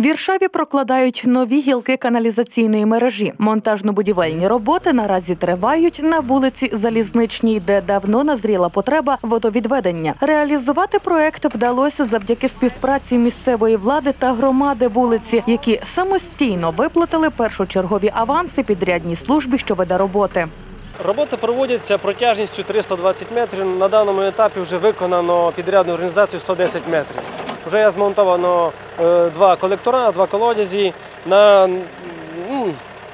В Віршаві прокладають нові гілки каналізаційної мережі. Монтажно-будівельні роботи наразі тривають на вулиці Залізничній, де давно назріла потреба водовідведення. Реалізувати проект вдалося завдяки співпраці місцевої влади та громади вулиці, які самостійно виплатили першочергові аванси підрядній службі, що веде роботи. Роботи проводяться протяжністю 320 метрів. На даному етапі вже виконано підрядну організацію 110 метрів. Вже є змонтовано е, два колектора, два колодязі на,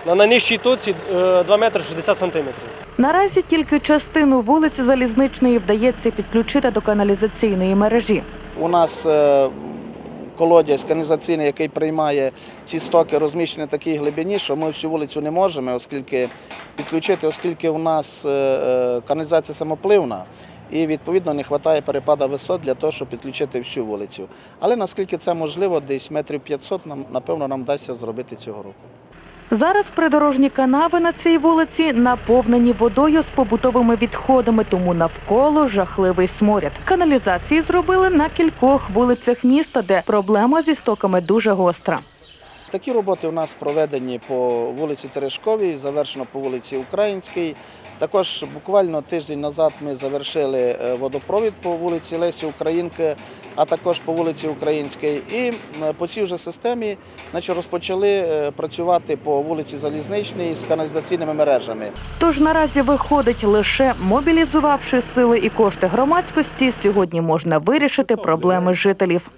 на найнижчій точці е, 2 метри 60 сантиметрів. Наразі тільки частину вулиці Залізничної вдається підключити до каналізаційної мережі. У нас е, колодязь каналізаційний, який приймає ці стоки, розміщений на такій глибині, що ми всю вулицю не можемо, оскільки підключити, оскільки у нас е, е, каналізація самопливна. І відповідно не вистачає перепада висот для того, щоб підключити всю вулицю. Але наскільки це можливо, десь метрів 500 нам напевно нам вдасться зробити цього року. Зараз придорожні канави на цій вулиці наповнені водою з побутовими відходами, тому навколо жахливий сморід. Каналізації зробили на кількох вулицях міста, де проблема зі стоками дуже гостра. Такі роботи у нас проведені по вулиці Терешковій, завершено по вулиці Українській. Також буквально тиждень назад ми завершили е, водопровід по вулиці Лесі Українки, а також по вулиці Українській. І по цій вже системі значить, розпочали е, працювати по вулиці Залізничній з каналізаційними мережами. Тож наразі виходить лише мобілізувавши сили і кошти громадськості, сьогодні можна вирішити проблеми жителів.